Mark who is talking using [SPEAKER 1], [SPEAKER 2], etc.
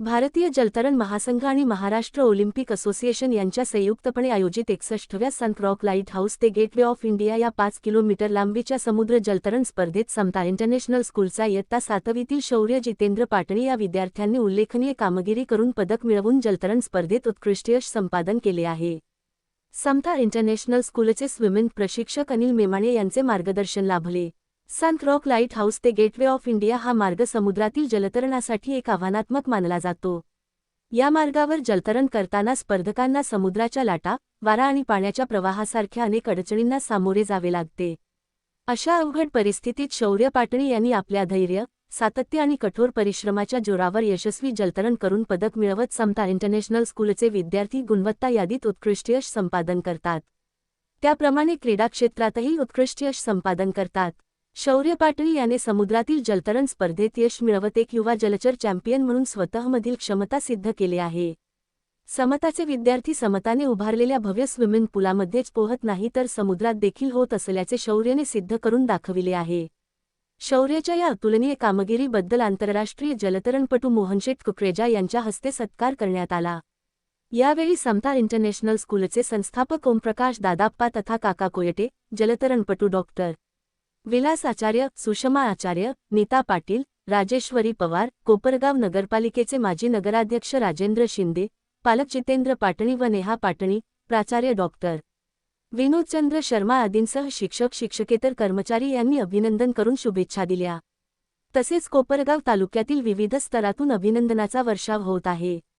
[SPEAKER 1] भारतीय जलतरण महासंघ आणि महाराष्ट्र ऑलिम्पिक असोसिएशन यांच्या संयुक्तपणे आयोजित एकसष्टव्या सनक्रॉक लाइट हाऊस ते गेटवे ऑफ इंडिया या पाच किलोमीटर लांबीच्या समुद्र जलतरण स्पर्धेत समता इंटरनॅशनल स्कूलचा इयत्ता सातवीतील शौर्य जितेंद्र पाटणी या विद्यार्थ्यांनी उल्लेखनीय कामगिरी करून पदक मिळवून जलतरण स्पर्धेत उत्कृष्ट यश संपादन केले आहे. समता इंटरनॅशनल स्कूलचे स्विमिंग प्रशिक्षक अनिल मेमाणे यांचे मार्गदर्शन लाभले. सांत रॉक लाइट हाऊस ते गेटवे ऑफ इंडिया हा मार्ग समुद्रातील जलतरणासाठी एक आव्हानात्मक मानला जातो. या मार्गावर जलतरण करताना स्पर्धकांना समुद्राच्या लाटा वारा आणि पाण्याच्या प्रवाहासारख्या अनेक अडचणींना सामोरे जावे लागते. अशा अवघड परिस्थितीत शौर्य पाटणी यांनी आपल्या धैर्य सातत्य आणि कठोर परिश्रमाच्या जोरावर यशस्वी जलतरण करून पदक मिळवत समता इंटरनॅशनल स्कूलचे विद्यार्थी गुणवत्ता यादीत उत्कृष्ट यश संपादन करतात. त्याप्रमाणे क्रीडा क्षेत्रातही उत्कृष्ट यश संपादन करतात. शौर्य पाटील याने समुद्रातील जलतरण स्पर्धेत यश मिळवत एक युवा जलचर चॅम्पियन म्हणून स्वतःमधील क्षमता सिद्ध केले आहे. समताचे विद्यार्थी समताने उभारलेल्या भव्य स्विमिंग पुलामध्येच पोहत नाही तर समुद्रात देखील होत असल्याचे शौर्यने सिद्ध करून दाखविले आहे. शौर्याच्या या अतुलनीय कामगिरीबद्दल आंतरराष्ट्रीय जलतरणपटू मोहनशेठ कुकरेजा यांच्या हस्ते सत्कार करण्यात आला. यावेळी समता इंटरनॅशनल स्कूलचे संस्थापक ओमप्रकाश दादाप्पा तथा काका कोयटे जलतरणपटू डॉक्टर विलास आचार्य सुषमा आचार्य नीता पाटील राजेश्वरी पवार कोपरगाव नगरपालिकेचे माजी नगराध्यक्ष राजेंद्र शिंदे पालक जितेंद्र पाटणी व नेहा पाटणी प्राचार्य डॉक्टर विनोदचंद्र शर्मा आदींसह शिक्षक शिक्षकेतर कर्मचारी यांनी अभिनंदन करून शुभेच्छा दिल्या. तसेच कोपरगाव तालुक्यातील विविध स्तरातून अभिनंदनाचा वर्षाव होत आहे.